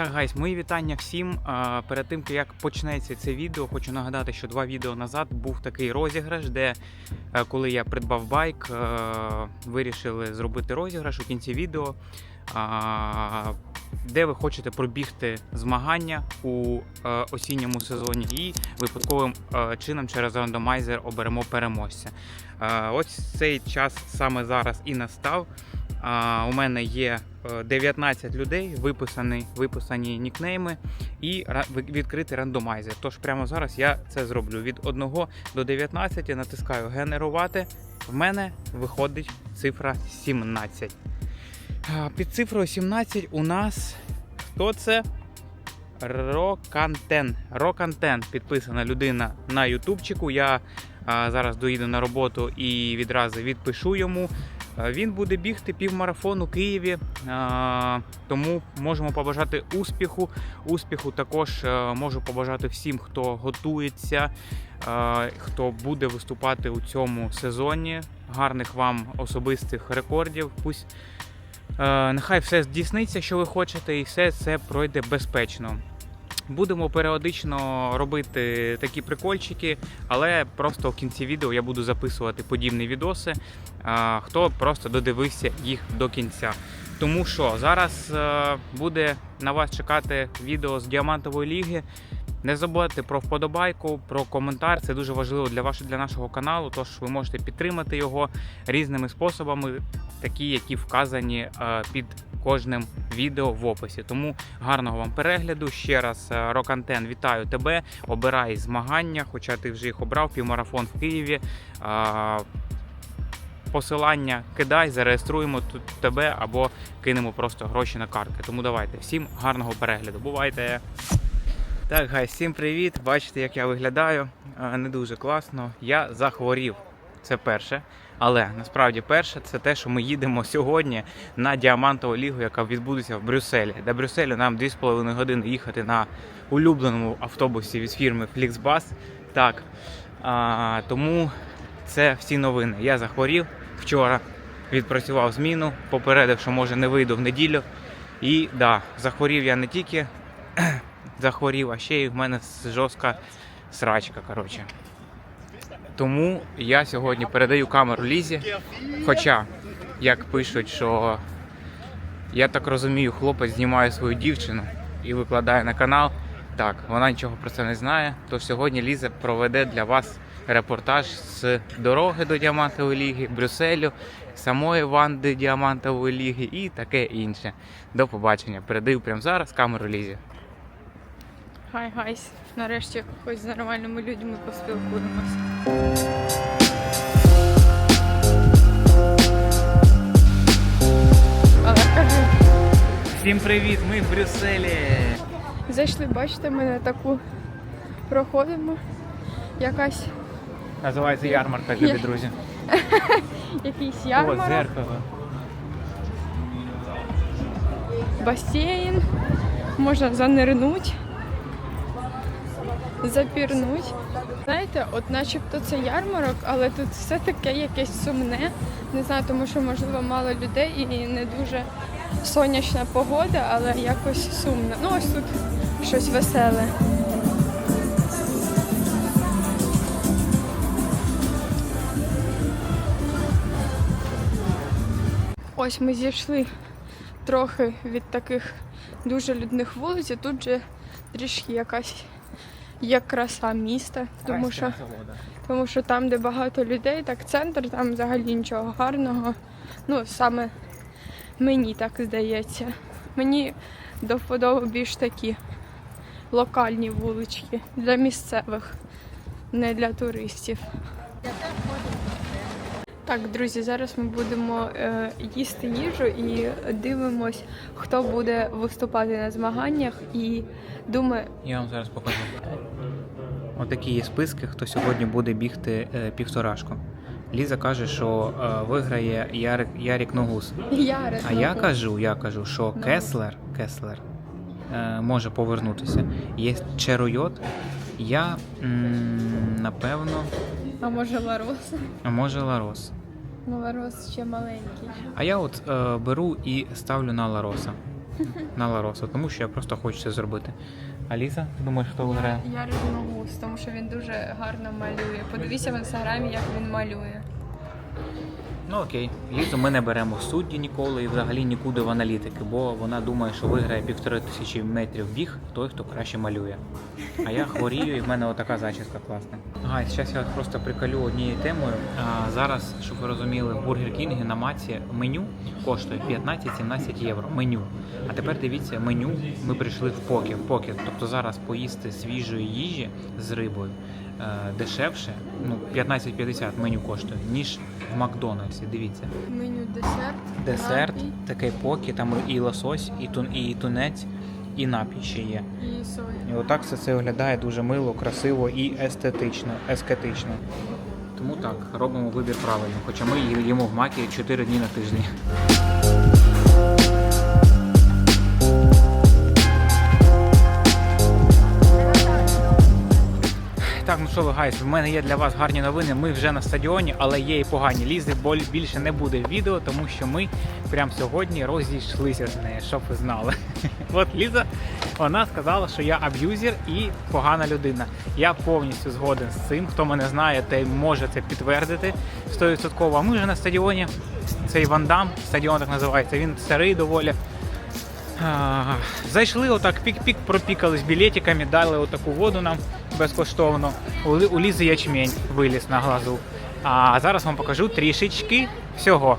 Так, гайс, мої вітання всім. Перед тим як почнеться це відео, хочу нагадати, що два відео назад був такий розіграш, де е, коли я придбав байк, е, вирішили зробити розіграш у кінці відео, де ви хочете пробігти змагання у е, осінньому сезоні, і випадковим чином через рандомайзер оберемо переможця. Ось цей час саме зараз і настав. У мене є е, 19 людей, виписані, виписані нікнейми і відкритий рандомайзер. Тож прямо зараз я це зроблю. Від 1 до 19 натискаю генерувати. В мене виходить цифра 17. А, Під цифрою 17 у нас хто це? Рокантен. Рокантен підписана людина на ютубчику. Я а, зараз доїду на роботу і відразу відпишу йому. Е, Він буде бігти півмарафон у Києві, е, тому можемо побажати успіху. Успіху також е, можу побажати всім, хто готується, хто буде виступати у цьому сезоні. Гарних вам особистих рекордів. Пусть нехай все здійсниться, що ви хочете, і все це пройде безпечно. Будемо періодично робити такі прикольчики, але просто в кінці відео я буду записувати подібні відоси хто просто додивився їх до кінця. Тому що зараз е, буде на вас чекати відео з діамантової ліги. Не забудьте про вподобайку, про коментар. Це дуже важливо для вашого для нашого каналу. Тож ви можете підтримати його різними способами, такі, які вказані е, під кожним відео в описі. Тому гарного вам перегляду. Ще раз е, Рокантен, вітаю тебе. Обирай змагання, хоча ти вже їх обрав. Півмарафон в Києві. Е, посилання кидай, зареєструємо тут тебе або кинемо просто гроші на картки. Тому давайте всім гарного перегляду. Бувайте! Так, гай, всім привіт! Бачите, як я виглядаю. Не дуже класно. Я захворів. Це перше. Але насправді перше це те, що ми їдемо сьогодні на діамантову лігу, яка відбудеться в Брюсселі. До Брюсселю нам 2,5 години їхати на улюбленому автобусі від фірми Flixbus. Так. А, тому це всі новини. Я захворів вчора, відпрацював зміну, попередив, що може не вийду в неділю. І да, захворів я не тільки захворів, а ще й в мене жорстка срачка. Коротше. Тому я сьогодні передаю камеру Лізі. Хоча, як пишуть, що я так розумію, хлопець знімає свою дівчину і викладає на канал. Так, вона нічого про це не знає. Тож сьогодні Ліза проведе для вас репортаж з дороги до Діамантової ліги, Брюсселю, самої Ванди Діамантової ліги і таке інше. До побачення. Передаю прямо зараз камеру Лізі. Хай гайс. Нарешті хоч з нормальними людьми. Але кажу, Всім привіт! Ми в Брюсселі. зайшли, бачите, ми на таку проходимо. Якась Називається ярмарка, любі друзі. якийсь О, ярмарок, зеркало. басейн, можна занирнуть, запірнуть. Знаєте, от начебто це ярмарок, але тут все таке якесь сумне. Не знаю, тому що можливо мало людей і не дуже сонячна погода, але якось сумно. Ну ось тут щось веселе. Ось ми зійшли трохи від таких дуже людних вулиць, і тут же трішки якась є краса міста, тому що, тому що там, де багато людей, так центр, там взагалі нічого гарного. Ну, саме мені так здається. Мені до вподоби більш такі локальні вулички для місцевих, не для туристів. Так, друзі, зараз ми будемо е, їсти їжу і дивимось, хто буде виступати на змаганнях. І думаю, Я вам зараз покажу. Отакі є списки, хто сьогодні буде бігти е, півторашку. Ліза каже, що е, виграє Ярик, Ярік Ногус. я А я кажу, я кажу, що. Кеслер, Кеслер е, може повернутися. Є Черойот. Я м, напевно, а може Ларос? а може Ларос. Ну, Ларос ще маленький. А я от е, беру і ставлю на Лароса. на Ларосу, тому що я просто хочу це зробити. Аліса, ти думаєш, хто виграє? Я люблю гус, тому що він дуже гарно малює. Подивіться в інстаграмі, як він малює. Ну окей, Лізу ми не беремо в судді ніколи і взагалі нікуди в аналітики, бо вона думає, що виграє півтори тисячі метрів біг той, хто краще малює. А я хворію, і в мене отака зачіска класна. Гай, зараз я просто приколю однією темою. А, зараз, щоб ви розуміли, Бургер Кінгі на маці меню коштує 15-17 євро. Меню. А тепер дивіться, меню ми прийшли в покер. Тобто зараз поїсти свіжої їжі з рибою дешевше, ну 15-50 меню коштує, ніж в Макдональдсі. Дивіться. Меню десерт. Десерт, напій такий покі, там і лосось, і, тун, і тунець, і напій ще є. і соя. І отак все це виглядає дуже мило, красиво і естетично. ескетично. Тому так, робимо вибір правильно, хоча ми їмо в макі 4 дні на тижні. Що ви, гайс, в мене є для вас гарні новини. Ми вже на стадіоні, але є і погані. Лізи боль більше не буде в відео, тому що ми прямо сьогодні розійшлися з нею, щоб ви знали. От Ліза, вона сказала, що я аб'юзер і погана людина. Я повністю згоден з цим. Хто мене знає, той може це підтвердити 100%. А ми вже на стадіоні. Цей Вандам, стадіон так називається. Він старий доволі. Зайшли отак, пік-пік, пропікались білетиками, дали отаку воду нам безкоштовно. У Лізи ячмень виліз на глазу. А зараз вам покажу трішечки всього.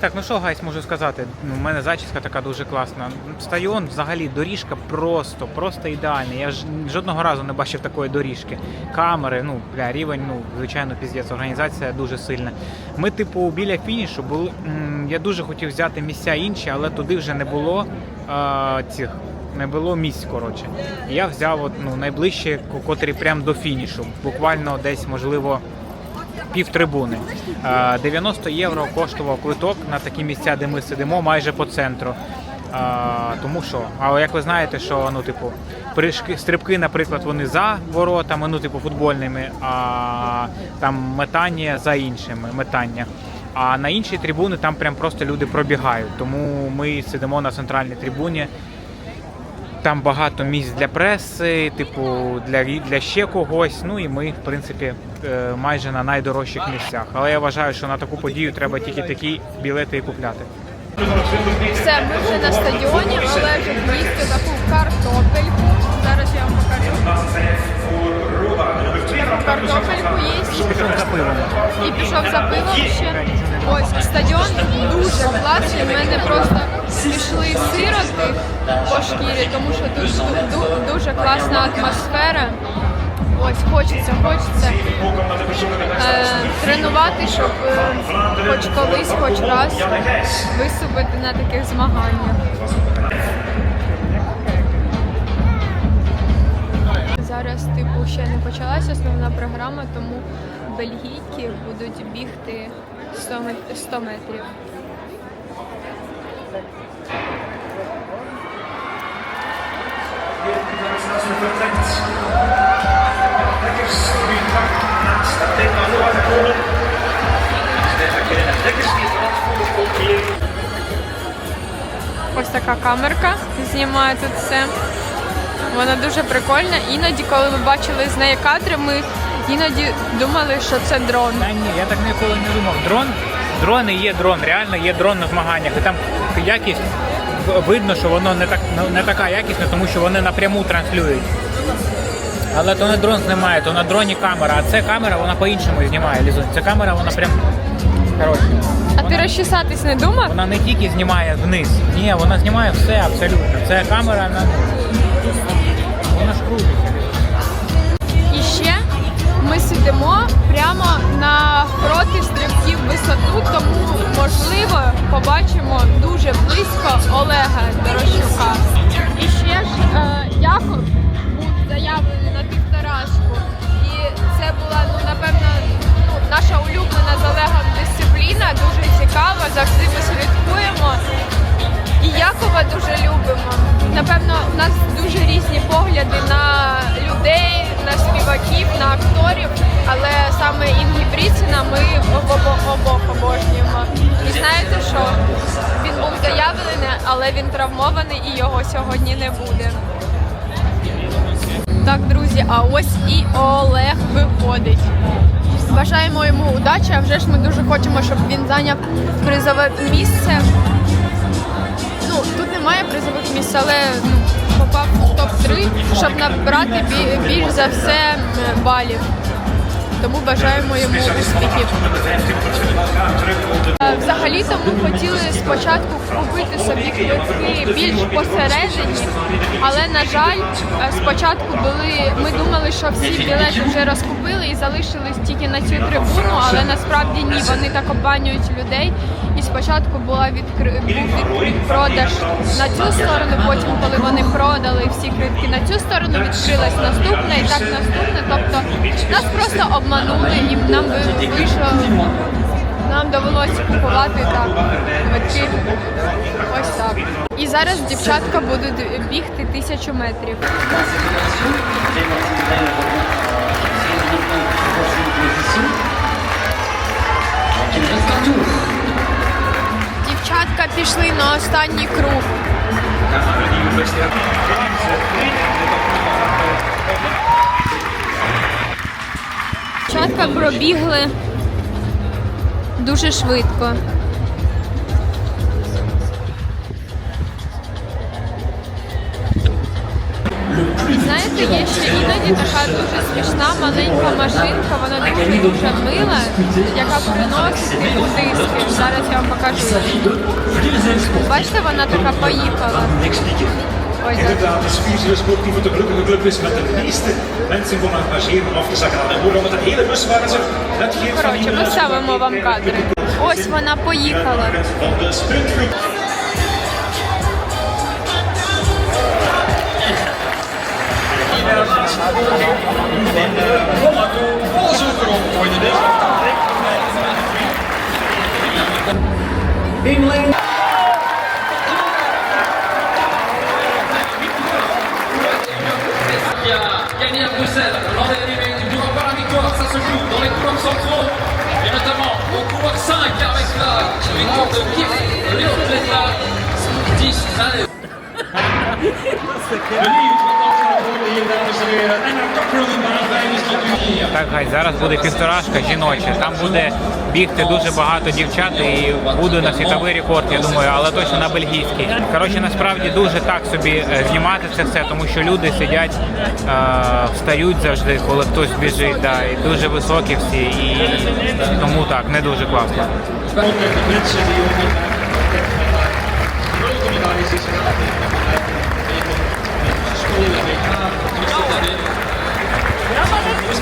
Так, ну що, гайс, можу сказати, ну, у мене зачіска така дуже класна. Стадіон взагалі доріжка просто, просто ідеальна. Я ж жодного разу не бачив такої доріжки. Камери, ну, бля, рівень, ну, звичайно, піздець, організація дуже сильна. Ми, типу, біля фінішу були. Я дуже хотів взяти місця інші, але туди вже не було а, цих. Не було місць, коротше. Я взяв от, ну, найближче, котрі прямо до фінішу. Буквально десь, можливо, пів трибуни. Е, 90 євро коштував квиток на такі місця, де ми сидимо, майже по центру. Тому що, але як ви знаєте, що ну, типу, прыжки, стрибки, наприклад, вони за воротами, ну, типу, футбольними, а там метання за іншими метання. А на іншій трибуни там прям просто люди пробігають. Тому ми сидимо на центральній трибуні. Там багато місць для преси, типу для, для ще когось. Ну і ми, в принципі, е, майже на найдорожчих місцях. Але я вважаю, що на таку подію треба тільки такі білети і купляти. Все, ми вже на стадіоні, Олежик їсть таку картопельку. Зараз я вам покажу. Картопельку їсть Пішов за пивом. і пішов за пивом ще. Ось стадіон дуже класний. В мене просто пішли сироти по шкірі, тому що тут ду- ду- дуже класна атмосфера. Ось хочеться, хочеться е, тренувати, щоб е, хоч колись, хоч раз виступити на таких змаганнях. Зараз, типу, ще не почалася основна програма, тому бельгійки будуть бігти 100 мет- 100 метрів. Ось така камерка знімає тут все. Вона дуже прикольна. Іноді, коли ми бачили з неї кадри, ми іноді думали, що це дрон. Та ні, я так ніколи не думав. Дрон, дрони є дрон, реально є дрон на змаганнях. І там якість видно, що воно не так ну, не така якісна, тому що вони напряму транслюють. Але то не дрон знімає, то на дроні камера, а це камера, вона по-іншому знімає лізун. Ця камера, вона прям. Коротше, А ти розчесатись не думав? вона не тільки знімає вниз, ні, вона знімає все абсолютно. Це камера на. Ми сидимо прямо напроти стрибків висоту, тому можливо побачимо дуже близько Олега Дорощука. І ще ж е, Яков був заявлений на півторашку. І це була ну напевно ну, наша улюблена з Олегом дисципліна, дуже цікава. Завжди ми слідкуємо. І Якова дуже любимо. Напевно, у нас дуже різні погляди на людей, на співаків, на акторів, але саме Інгі Бріціна ми обо- обох обожнюємо. І знаєте що? Він був заявлений, але він травмований і його сьогодні не буде. Так, друзі, а ось і Олег виходить. Бажаємо йому удачі, а вже ж ми дуже хочемо, щоб він зайняв призове місце. Ну, тут немає призових місць, але ну, попав в топ-3, щоб набрати бі- більш за все балів. Тому бажаємо йому успіхів. Е, Взагалі-то ми хотіли спочатку купити собі квитки більш посередині, але на жаль, е, спочатку були. Ми думали, що всі білети вже розкупили і залишились тільки на цю трибуну, але насправді ні, вони так обманюють людей. І спочатку була відкри... був продаж на цю сторону, потім, коли вони продали всі квитки на цю сторону, відкрилась наступна і так наступна. Тобто нас просто обманули і нам вийшло. Нам довелося купувати так квитки. Ось так. І зараз дівчатка будуть бігти тисячу метрів. Дівчатка пішли на останній круг. Дівчатка пробігли дуже швидко. Знаєте, є ще іноді така дуже смішна маленька машинка, вона дуже дуже мила, яка приносить типу диски. Зараз я вам покажу. Бачите, вона така поїхала. Ось. Inderdaad, de Spiersele Sportieve de gelukkige club is met de meeste mensen van het marcheren af te zakken. En hoe een hele bus waren ze. Het geeft van Коротше, ми ставимо вам кадри. Ось вона поїхала. Van de sprintgroep. qui a gagné à Bruxelles l'an dernier, il doit avoir la victoire, ça se joue dans les couloirs centraux, Так, гай, зараз буде півторашка жіноча. Там буде бігти дуже багато дівчат і буде на світовий рекорд, я думаю, але точно на бельгійський. Коротше, насправді дуже так собі е, знімати це все, тому що люди сидять, е, встають завжди, коли хтось біжить, да, і дуже високі всі, і тому так, не дуже класно.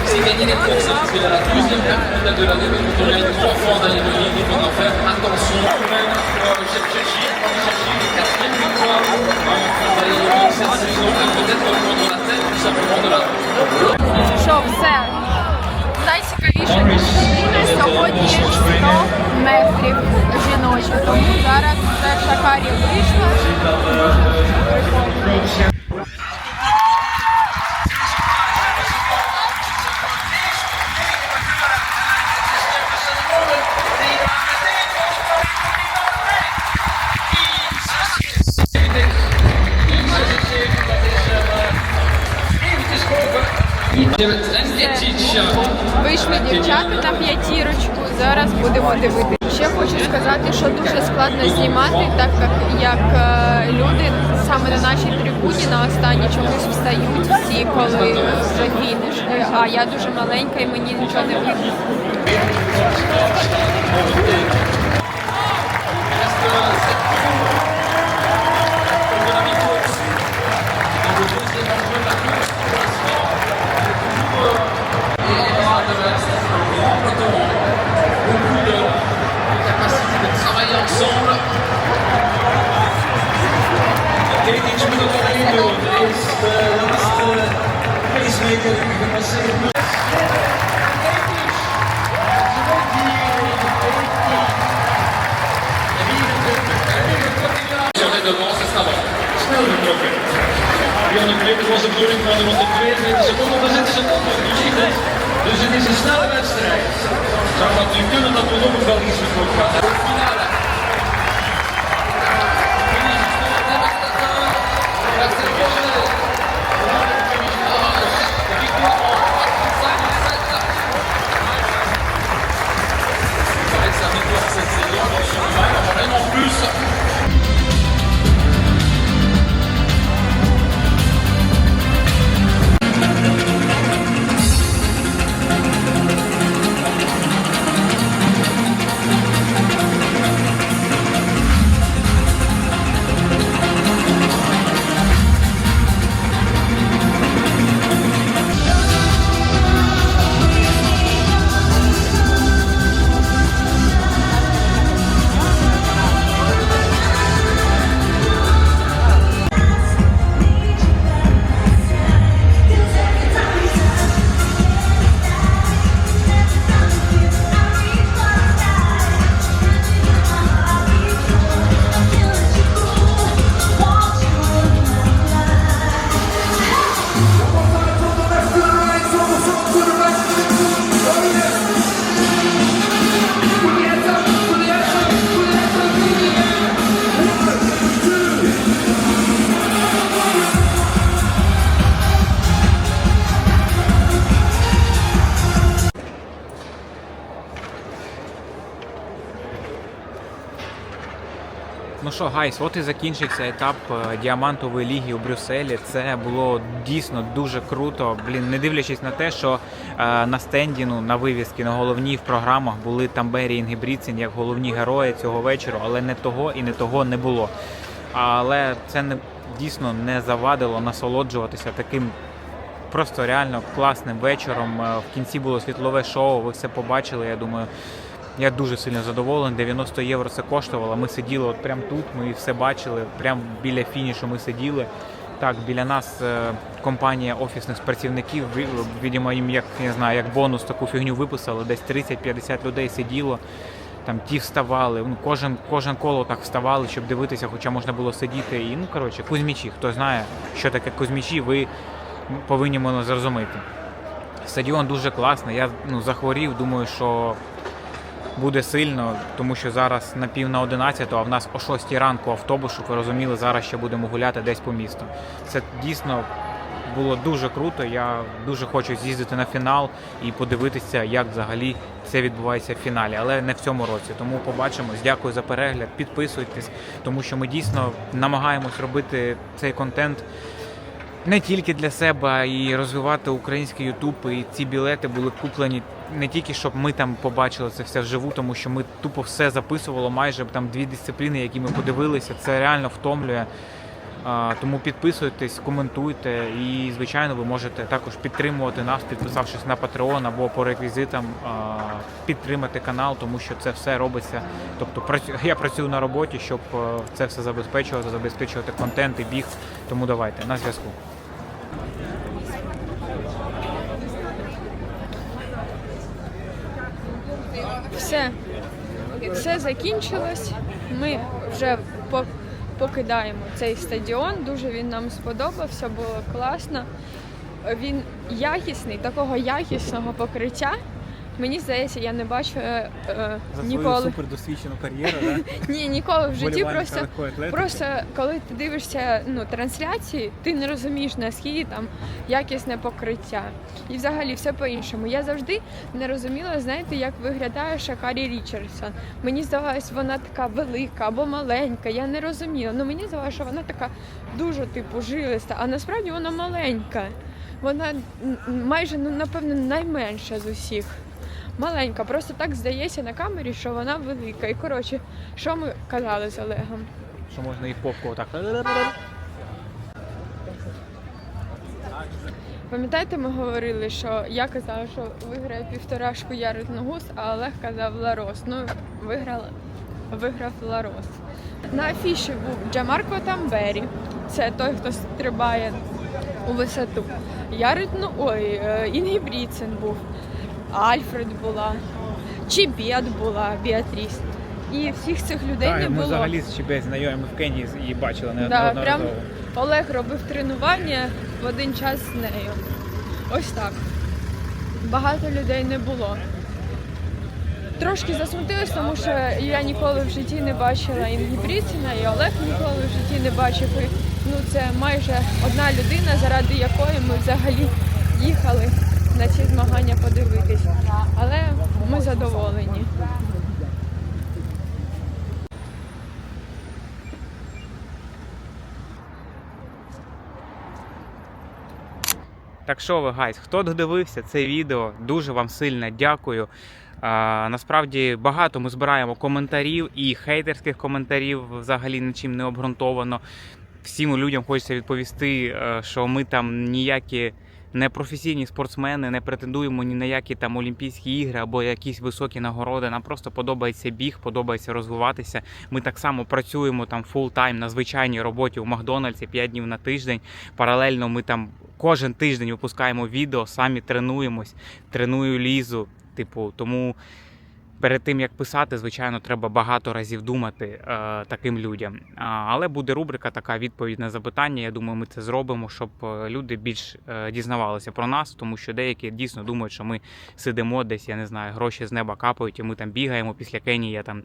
gagner les courses, hein, parce que la deuxième médaille de l'année, mais quand on gagne trois fois en année de ligne, il faut en faire attention. Euh, Chef Cherchi, Cherchi, quatrième victoire, euh, dans les lignes, cette saison, et peut-être prendre la tête tout simplement de la Що все? Найцікавіше дисципліна сьогодні 100 метрів жіночі. Тому зараз перша карі вийшла. Вийшли дівчата на п'ятірочку. Зараз будемо дивитися. Ще хочу сказати, що дуже складно знімати, так як, е, люди саме на нашій трибуні на останній чомусь встають всі, коли вже фініш. А я дуже маленька і мені нічого не видно. Snel Klippers was de bedoeling van rond de 22 seconden, daar zitten ze het. Dus het is een snelle wedstrijd. Zou dat nu kunnen dat we nog een Belgisch record gaan? Що, гайс, от і закінчився етап е, діамантової ліги у Брюсселі. Це було дійсно дуже круто. Блін, не дивлячись на те, що е, на стенді, ну, на вивіски, на головній в програмах були Тамбері і Інгебріцин як головні герої цього вечора, але не того і не того не було. Але це не дійсно не завадило насолоджуватися таким просто реально класним вечором. Е, В кінці було світлове шоу, ви все побачили. Я думаю, я дуже сильно задоволений. 90 євро це коштувало. Ми сиділи от прямо тут, ми все бачили. Прямо біля фінішу ми сиділи. Так, біля нас е, компанія офісних працівників, відомо їм як я знаю, як бонус таку фігню виписали. Десь 30-50 людей сиділо. Там ті вставали, ну кожен кожен коло так вставали, щоб дивитися, хоча можна було сидіти. І ну коротше, кузьмічі. Хто знає, що таке кузьмічі, ви повинні мене зрозуміти. Стадіон дуже класний. Я ну, захворів, думаю, що буде сильно, тому що зараз на пів на 11, а в нас о 6 ранку автобус, щоб ви розуміли, зараз ще будемо гуляти десь по місту. Це дійсно було дуже круто. Я дуже хочу з'їздити на фінал і подивитися, як взагалі це відбувається в фіналі, але не в цьому році. Тому побачимось. Дякую за перегляд. Підписуйтесь, тому що ми дійсно намагаємось робити цей контент не тільки для себе, і розвивати український Ютуб. І ці білети були куплені не тільки щоб ми там побачили це все вживу, тому що ми тупо все записувало, майже там дві дисципліни, які ми подивилися. Це реально втомлює. Тому підписуйтесь, коментуйте і, звичайно, ви можете також підтримувати нас, підписавшись на Patreon або по реквізитам, підтримати канал, тому що це все робиться. Тобто я працюю на роботі, щоб е, це все забезпечувати, забезпечувати контент і біг. Тому давайте на зв'язку. Все, все закінчилось. Ми вже по- покидаємо цей стадіон. Дуже він нам сподобався, було класно. Він якісний, такого якісного покриття. Мені здається, я не бачу е, е, ніколи. супердосвідчену кар'єру, да? Ні, ніколи в житті Вболівальника просто. легкої атлетики. Просто коли ти дивишся ну, трансляції, ти не розумієш наскільки там якісне покриття. І взагалі все по-іншому. Я завжди не розуміла, знаєте, як виглядає Шакарі Річардсон. Мені здавалось, вона така велика або маленька. Я не розуміла. Ну мені здавалося, що вона така дуже типу жилиста, а насправді вона маленька. Вона м, майже ну напевно найменша з усіх. Маленька, просто так здається на камері, що вона велика. І коротше, що ми казали з Олегом? Що можна і попку отак. Пам'ятаєте, ми говорили, що я казала, що виграє півторашку Ярик Ногус, а Олег казав Ларос. Ну, виграв, виграв Ларос. На афіші був Джамарко Тамбері. Це той, хто стрибає у висоту. Ярик, ну ой, е, Інгібріцин був, Альфред була, Чібет була, Біатріс. І всіх цих людей не ми було. взагалі з ЧБ знайомі в Кенії і бачили не Да, прям Олег робив тренування в один час з нею. Ось так. Багато людей не було. Трошки засмутилась, тому що я ніколи в житті не бачила Інгібріціна, і Олег ніколи в житті не бачив. І, ну, це майже одна людина, заради якої ми взагалі їхали на ці змагання подивитись. Але ми задоволені. Так що ви, гайс, хто додивився це відео, дуже вам сильно дякую. А, насправді багато ми збираємо коментарів і хейтерських коментарів взагалі нічим не обґрунтовано. Всім людям хочеться відповісти, е, що ми там ніякі не професійні спортсмени, не претендуємо ні на які там Олімпійські ігри або якісь високі нагороди. Нам просто подобається біг, подобається розвиватися. Ми так само працюємо там фул-тайм на звичайній роботі у Макдональдсі 5 днів на тиждень. Паралельно ми там кожен тиждень випускаємо відео, самі тренуємось, треную лізу. Типу, тому перед тим як писати, звичайно, треба багато разів думати е, таким людям. Але буде рубрика така відповідь на запитання. Я думаю, ми це зробимо, щоб е, люди більш е, дізнавалися про нас, тому що деякі дійсно думають, що ми сидимо десь, я не знаю, гроші з неба капають, і ми там бігаємо після Кенії. Там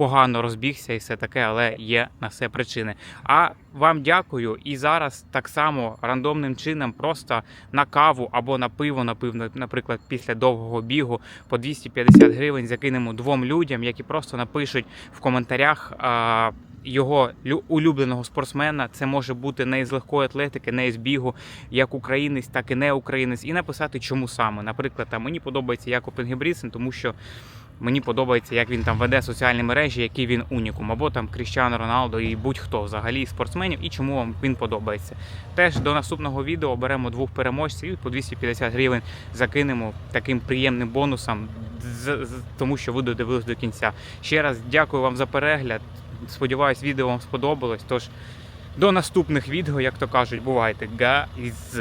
погано розбігся і все таке, але є на все причини. А вам дякую. І зараз так само рандомним чином, просто на каву або на пиво, напевно, наприклад, після довгого бігу по 250 гривень закинемо двом людям, які просто напишуть в коментарях. А, його улюбленого спортсмена. Це може бути не із легкої атлетики, не із бігу, як українець, так і не українець, і написати, чому саме. Наприклад, там мені подобається Якоб Інгебрісен, тому що мені подобається, як він там веде соціальні мережі, який він унікум, або там Кріщано Роналдо і будь-хто взагалі спортсменів, і чому вам він подобається. Теж до наступного відео беремо двох переможців і по 250 гривень закинемо таким приємним бонусом, тому що ви додивились до кінця. Ще раз дякую вам за перегляд. Сподіваюсь, відео вам сподобалось. Тож до наступних відео, як то кажуть, бувайте, гайз.